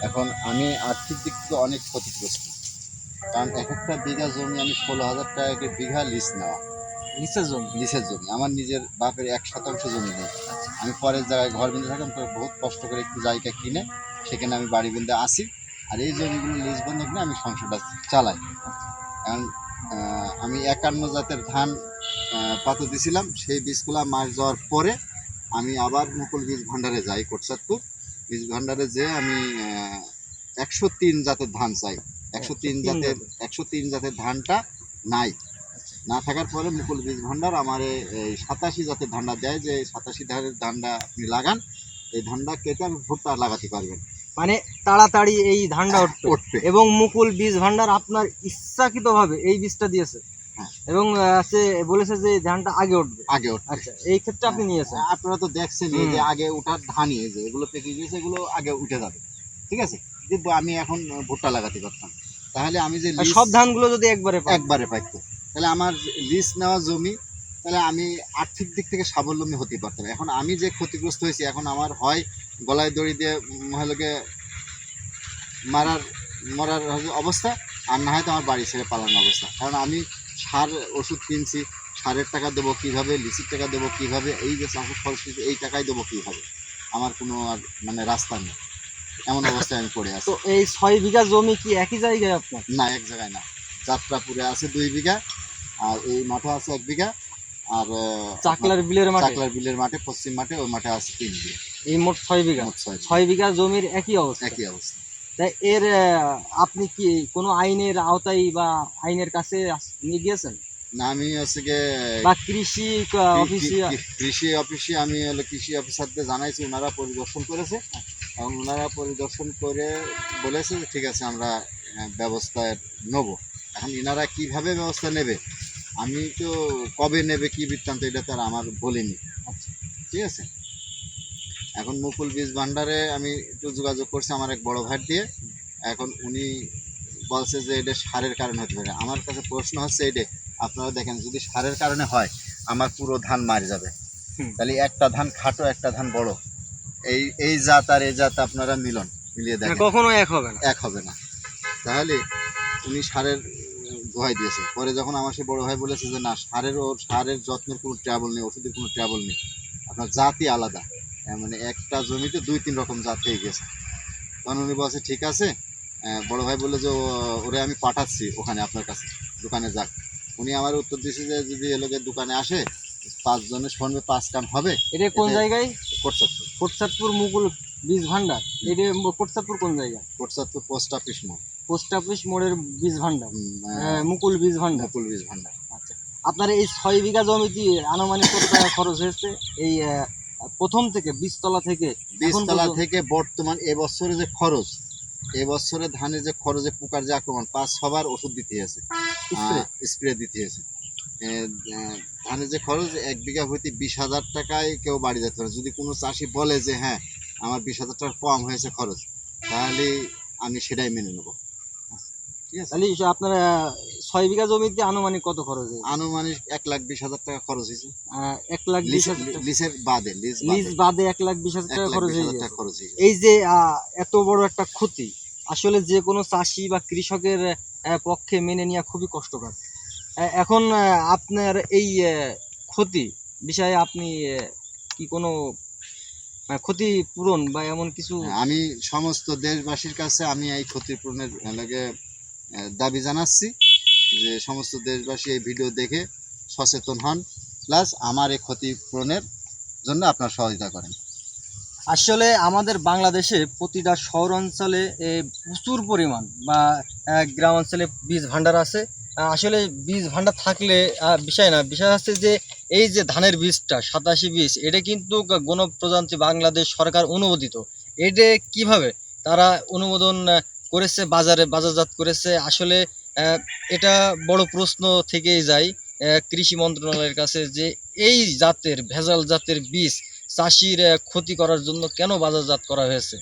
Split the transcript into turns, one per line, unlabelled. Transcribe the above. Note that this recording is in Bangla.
এখন আমি আর্থিক দিক থেকে অনেক ক্ষতিগ্রস্ত। কারণ এক একটা বিঘা জমি আমি ষোলো হাজার টাকা করে বিঘা লিজ নেওয়া।
নিচের জমি?
লিসের জমি। আমার নিজের বাপের এক শতাংশ জমি নেই। আমি পরের জায়গায় ঘর বেঁধে থাকলাম তো বহুত কষ্ট করে একটু জায়গা কিনে সেখানে আমি বাড়ি বেঁধে আসি। আর এই জমিগুলো লিজ বন্ধক নিয়ে আমি সংসারটা চালাই। এখন আহ, আমি একান্ন জাতের ধান পাতা দিছিলাম। সেই বীজগুলা মাস যাওয়ার পরে আমি আবার মুকুল বীজ ভাণ্ডারে যাই কোটসাদপুর। বীজ ভাণ্ডারে যে আমি একশো তিন জাতের ধান চাই একশো তিন জাতের। একশো তিন জাতের ধানটা নাই না থাকার পরে মুকুল বীজ ভাণ্ডার আমার এই সাতাশি জাতের ধানটা দেয় যে সাতাশি ধানের ধানটা আপনি লাগান এই ধানটা কেটে আমি ভুট্টা লাগাতে পারবেন
মানে তাড়াতাড়ি এই ধানটা উঠবে
উঠবে
এবং মুকুল বীজ ভান্ডার আপনার ইচ্ছাকৃত ভাবে এই বীজটা দিয়েছে
হ্যাঁ।
এবং সে বলেছে যে ধানটা আগে উঠবে।
আগে উঠবে।
আচ্ছা এই ক্ষেত্রে আপনি নিয়েছেন?
আপনারা তো দেখছেন যে আগে ওঠার ধানই এই যে এগুলো পেকে গিয়েছে এগুলো আগে উঠে যাবে। ঠিক আছে? আমি এখন ভুট্টা লাগাতে পারতাম। তাহলে আমি যে
সব ধানগুলো যদি একবারে
একবারে পাইতো। তাহলে আমার লিজ নেওয়া জমি তাহলে আমি আর্থিক দিক থেকে স্বাবলম্বী হতে পারতাম। এখন আমি যে ক্ষতিগ্রস্ত হয়েছি এখন আমার হয় গলায় দড়ি দিয়ে মহিলাকে মারার মরার অবস্থা আর না হয়তো আমার বাড়ি ছেড়ে পালানোর অবস্থা। কারণ আমি সার ওষুধ কিনছি সারের টাকা দেবো কীভাবে লিচির টাকা দেবো কীভাবে এই যে চাষের খরচ এই টাকাই দেবো কীভাবে? আমার কোনো আর মানে রাস্তা নেই। এমন অবস্থায় আমি পড়ে আছি।
তো এই ছয় বিঘা জমি কি একই জায়গায় আপনার?
না এক জায়গায় না। যাত্রাপুরে আছে দুই বিঘা আর এই মাঠে আছে এক বিঘা আর
চাকলার বিলের মাঠে?
চাকলার বিলের মাঠে পশ্চিম মাঠে ওই মাঠে আছে তিন বিঘা।
এই মোট ছয় বিঘা।
মোট ছয় বিঘা।
ছয় বিঘা জমির একই অবস্থা?
একই অবস্থা।
তাই এর আপনি কি কোনো আইনের আওতায় বা আইনের কাছে নিয়ে গিয়েছেন?
না আমি হচ্ছে গিয়ে
বা কৃষি অফিসে
কৃষি অফিসে আমি হলো কৃষি অফিসারদের জানাইছি ওনারা পরিদর্শন করেছে। এবং ওনারা পরিদর্শন করে বলেছে যে ঠিক আছে আমরা ব্যবস্থা নেব। এখন এনারা কীভাবে ব্যবস্থা নেবে? আমি তো কবে নেবে কি বৃত্তান্ত এটা তো আর আমার বলিনি।
আচ্ছা।
ঠিক আছে? এখন মুকুল বীজ ভান্ডারে আমি একটু যোগাযোগ করছি আমার এক বড় ভাই দিয়ে। এখন উনি বলছে যে এটা সারের কারণে হতে পারে। আমার কাছে প্রশ্ন হচ্ছে এইটা আপনারা দেখেন যদি সারের কারণে হয় আমার পুরো ধান মারা যাবে। তাহলে একটা ধান খাটো একটা ধান বড়। এই এই জাত আর এই জাত আপনারা মিলন মিলিয়ে দেখেন।
কখনো এক হবে না।
এক হবে না। তাহলে উনি সারের দোহাই দিয়েছে। পরে যখন আমার সে বড় ভাই বলেছে যে না সারের ও সারের যত্নের কোনো ট্রাবল নেই ওষুধের কোনো ট্রাবল নেই। আপনার জাতই আলাদা। মানে একটা জমিতে দুই তিন রকম জাত হয়ে গেছে। তখন উনি বলছে ঠিক আছে বড় ভাই বলল যে ওরে আমি পাঠাচ্ছি ওখানে আপনার কাছে দোকানে যাক। উনি আমার উত্তর দিয়েছে যে যদি এলোকে দোকানে আসে পাঁচজনের শুনবে পাঁচ কাম হবে।
এটা কোন জায়গায়?
কোটসাদপুর।
কোটসাদপুর মুকুল বীজ ভান্ডার এটা কোটসাদপুর কোন জায়গা
কোটসাদপুর পোস্ট অফিস মোড়।
পোস্ট অফিস মোড়ের বীজ ভান্ডার হ্যাঁ, মুকুল বীজ ভান্ডার
মুকুল বীজ ভান্ডার
আচ্ছা। আপনার এই ছয় বিঘা জমিতে আনুমানিক কত টাকা খরচ হয়েছে? এই প্রথম থেকে বীজতলা থেকে
বীজতলা থেকে বর্তমান এবছরে যে খরচ এবছরে ধানের যে খরচে পোকার যে আক্রমণ পাঁচ ছবার ওষুধ দিতে আছে
স্প্রে?
দিতে আছে ধানের যে খরচ এক বিঘা হইতে বিশ হাজার টাকায় কেউ বাড়ি যেতে পারে। যদি কোনো চাষি বলে যে হ্যাঁ আমার বিশ হাজার টাকা কম হয়েছে খরচ তাহলে আমি সেটাই মেনে নেব। ঠিক আছে?
তাহলে আপনার ছয় বিঘা জমিতে আনুমানিক কত খরচ হয়েছে?
আনুমানিক এক লাখ বিশ হাজার টাকা খরচ হয়েছে।
এক লাখ বিশ হাজার
বাদে লিজ বাদে।
এক লাখ বিশ হাজার টাকা খরচ হয়ে
হয়েছে।
এই যে এত বড় একটা ক্ষতি আসলে যে কোনো চাষি বা কৃষকের পক্ষে মেনে নেওয়া খুবই কষ্টকর। এখন আপনার এই ক্ষতি বিষয়ে আপনি কি কোনো আহ, ক্ষতিপূরণ বা এমন কিছু?
আমি সমস্ত দেশবাসীর কাছে আমি এই ক্ষতিপূরণের লাগে দাবি জানাচ্ছি। যে সমস্ত দেশবাসী এই ভিডিও দেখে সচেতন হন, প্লাস আমার এই ক্ষতিপূরণের জন্য আপনার সহযোগিতা করেন।
আসলে আমাদের বাংলাদেশে প্রতিটা শহর অঞ্চলে প্রচুর পরিমাণ বা গ্রাম অঞ্চলে বীজ ভাণ্ডার আছে আসলে বীজ ভাণ্ডার থাকলে বিষয় না। বিষয় হচ্ছে যে, এই যে ধানের বীজটা, সাতাশি বীজ, এটা কিন্তু গণপ্রজাতন্ত্রী বাংলাদেশ সরকার অনুমোদিত। এটা কীভাবে? তারা অনুমোদন করেছে, বাজারে বাজারজাত করেছে। আসলে এটা বড় প্রশ্ন থেকেই যায় কৃষি মন্ত্রণালয়ের কাছে যে এই জাতের, ভেজাল জাতের বীজ চাষির ক্ষতি করার জন্য কেন বাজারজাত করা হয়েছে?